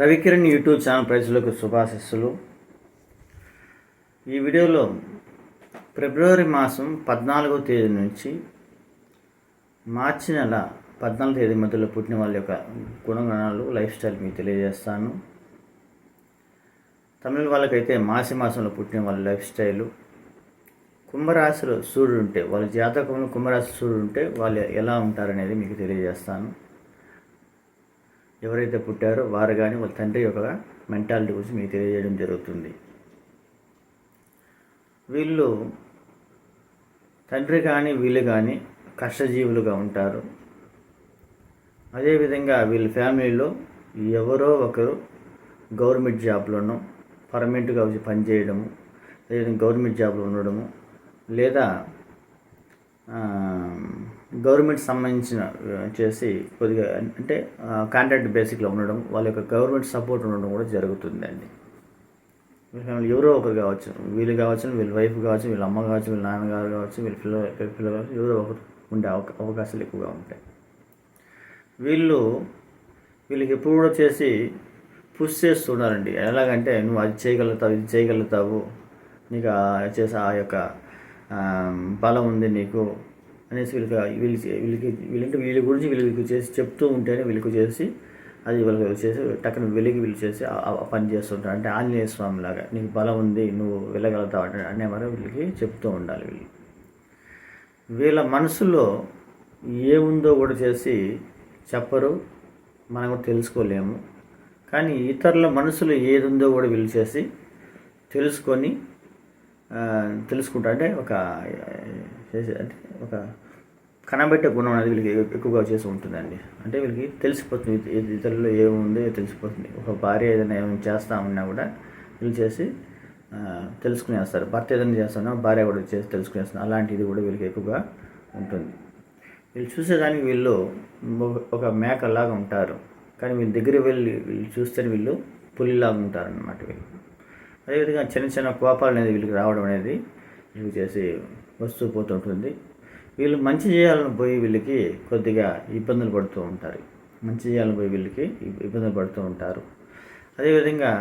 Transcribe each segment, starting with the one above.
Ravikiran YouTube channel ప్రజలకు శుభాశస్సులు. ఈ వీడియోలో ఫిబ్రవరి మాసం పద్నాలుగో తేదీ నుంచి మార్చి నెల పద్నాలుగు తేదీ మధ్యలో పుట్టిన వాళ్ళ యొక్క గుణగణాలు లైఫ్ స్టైల్ మీకు తెలియజేస్తాను. తమిళ వాళ్ళకైతే మాసి మాసంలో పుట్టిన వాళ్ళ లైఫ్ స్టైలు. కుంభరాశిలో సూర్యుడు ఉంటే వాళ్ళ జాతకంలో కుంభరాశి సూర్యుడు ఉంటే వాళ్ళు ఎలా ఉంటారనేది మీకు తెలియజేస్తాను. ఎవరైతే పుట్టారో వారు కానీ వాళ్ళ తండ్రి యొక్క మెంటాలిటీ గురించి మీకు తెలియజేయడం జరుగుతుంది. వీళ్ళు తండ్రి కానీ వీళ్ళు కానీ కష్టజీవులుగా ఉంటారు. అదేవిధంగా వీళ్ళ ఫ్యామిలీలో ఎవరో ఒకరు గవర్నమెంట్ జాబ్లోనో పర్మనెంట్గా వచ్చి పనిచేయడము లేదా గవర్నమెంట్ జాబ్లో ఉండడము లేదా గవర్నమెంట్ సంబంధించిన చేసి కొద్దిగా అంటే కాంట్రాక్ట్ బేసిక్లో ఉండడం వాళ్ళ యొక్క గవర్నమెంట్ సపోర్ట్ ఉండడం కూడా జరుగుతుందండి. వీళ్ళ ఫ్యామిలీ ఎవరో ఒకరు కావచ్చు వీళ్ళు కావచ్చు వీళ్ళ వైఫ్ కావచ్చు వీళ్ళ అమ్మ కావచ్చు వీళ్ళ నాన్నగారు కావచ్చు వీళ్ళ పిల్ల పిల్లలు కావచ్చు ఎవరో ఒకరు ఉండే అవకా అవకాశాలు ఎక్కువగా ఉంటాయి. వీళ్ళు వీళ్ళకి ఎప్పుడు కూడా చేసి పుష్ చేస్తున్నారండి ఎలాగంటే నువ్వు అది చేయగలుగుతావు ఇది చేయగలుగుతావు నీకు చేసే ఆ యొక్క బలం ఉంది నీకు అనేసి వీళ్ళకి వీళ్ళకి వీళ్ళకి వీళ్ళంటే వీళ్ళ గురించి వీళ్ళకి చేసి చెప్తూ ఉంటేనే వీళ్ళకి చేసి అది వీళ్ళకి చేసి టక్కన వెలిగి వీళ్ళు చేసి పని చేస్తుంటారు. అంటే ఆంజనేయ స్వామి లాగా నీకు బలం ఉంది నువ్వు వెళ్ళగలుగుతావు అంటే అనే మరి వీళ్ళకి చెప్తూ ఉండాలి వీళ్ళు. వీళ్ళ మనసులో ఏముందో కూడా చేసి చెప్పరు మనం కూడా తెలుసుకోలేము. కానీ ఇతరుల మనసులో ఏది ఉందో కూడా వీళ్ళు చేసి తెలుసుకొని ఆ, తెలుసుకుంటా. అంటే ఒక చేసే అంటే ఒక కనబెట్టే గుణం అనేది వీళ్ళకి ఎక్కువగా చేసి ఉంటుందండి. అంటే వీళ్ళకి తెలిసిపోతుంది ఇతరుల్లో ఏముందో తెలిసిపోతుంది. ఒక భార్య ఏదైనా ఏమైనా చేస్తా ఉన్నా కూడా వీళ్ళు చేసి తెలుసుకునేస్తారు భర్త ఏదైనా చేస్తున్నా భార్య కూడా చేసి తెలుసుకునేస్తారు అలాంటిది కూడా వీళ్ళకి ఎక్కువగా ఉంటుంది. వీళ్ళు చూసేదానికి వీళ్ళు ఒక- ఒక మేకలాగా ఉంటారు. కానీ వీళ్ళ దగ్గర వెళ్ళి వీళ్ళు చూస్తే వీళ్ళు పులిలాగా ఉంటారు అన్నమాట వీళ్ళు. అదేవిధంగా చిన్న చిన్న కోపాలు అనేది వీళ్ళకి రావడం అనేది వీళ్ళు చేసి వస్తూ పోతుంటుంది వీళ్ళు మంచి చేయాలని పోయి వీళ్ళకి కొద్దిగా ఇబ్బందులు పడుతూ ఉంటారు. మంచి చేయాలని పోయి వీళ్ళకి ఇబ్బందులు పడుతూ ఉంటారు. అదేవిధంగా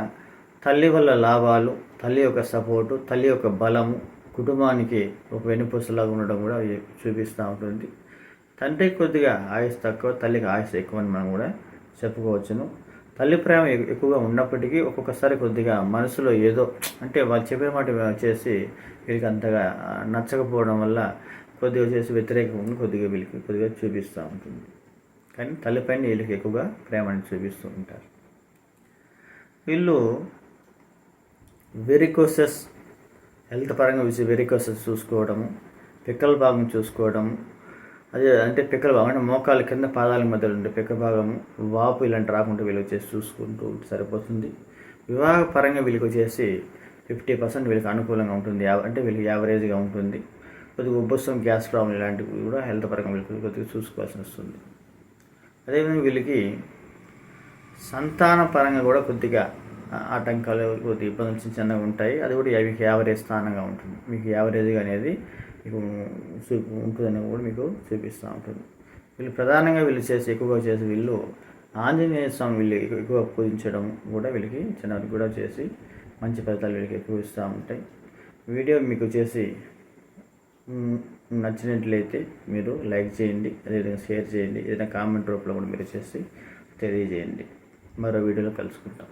తల్లి వల్ల లాభాలు తల్లి యొక్క సపోర్టు తల్లి యొక్క బలము కుటుంబానికి ఒక వెనుపూసలాగా ఉండడం కూడా చూపిస్తూ ఉంటుంది. తండ్రి కొద్దిగా ఆయుష్ తక్కువ తల్లికి ఆయుష్ ఎక్కువ అని మనం కూడా చెప్పుకోవచ్చును. తల్లి ప్రేమ ఎక్కువగా ఉన్నప్పటికీ ఒక్కొక్కసారి కొద్దిగా మనసులో ఏదో అంటే వాళ్ళు చెప్పే మాట చేసి వీళ్ళకి అంతగా నచ్చకపోవడం వల్ల కొద్దిగా చేసి వ్యతిరేకం కొద్దిగా వీళ్ళకి కొద్దిగా చూపిస్తూ ఉంటుంది. కానీ తల్లిపైన వీళ్ళకి ఎక్కువగా ప్రేమని చూపిస్తూ ఉంటారు. వీళ్ళు వెరికోసెస్ హెల్త్ పరంగా వచ్చి వెరికోసెస్ చూసుకోవడము పిక్కల భాగం చూసుకోవడము అదే అంటే పిక్కల భాగం అంటే మోకాల కింద పాదాల మధ్యలో ఉండే పిక్క భాగము వాపు ఇలాంటి రాకుండా వీళ్ళు వచ్చేసి చూసుకుంటూ సరిపోతుంది. వివాహ పరంగా వీళ్ళకి వచ్చేసి ఫిఫ్టీ పర్సెంట్ వీళ్ళకి అనుకూలంగా ఉంటుంది అంటే వీళ్ళకి యావరేజ్గా ఉంటుంది. కొద్దిగా ఉబ్బసం గ్యాస్ ప్రాబ్లం ఇలాంటివి కూడా హెల్త్ పరంగా వీళ్ళకి కొద్దిగా చూసుకోవాల్సి వస్తుంది. అదేవిధంగా వీళ్ళకి సంతాన పరంగా కూడా కొద్దిగా ఆటంకాలు కొద్ది ఇబ్బందులు చిన్న చిన్నగా ఉంటాయి. అది కూడా మీకు యావరేజ్ స్థానంగా ఉంటుంది. మీకు యావరేజ్గా అనేది మీకు చూపు ఉంటుందని కూడా మీకు చూపిస్తూ ఉంటుంది. వీళ్ళు ప్రధానంగా వీళ్ళు చేసి ఎక్కువగా చేసి వీళ్ళు ఆంజనేయ స్వామి వీళ్ళు ఎక్కువ- పూజించడం కూడా వీళ్ళకి చిన్నది కూడా చేసి మంచి ఫలితాలు వీళ్ళకి ఎక్కువ ఇస్తూ ఉంటాయి. వీడియో మీకు చేసి నచ్చినట్లయితే మీరు లైక్ చేయండి అదేవిధంగా షేర్ చేయండి ఏదైనా కామెంట్ రూపంలో కూడా మీరు చేసి తెలియజేయండి. మరో వీడియోలో కలుసుకుంటాం.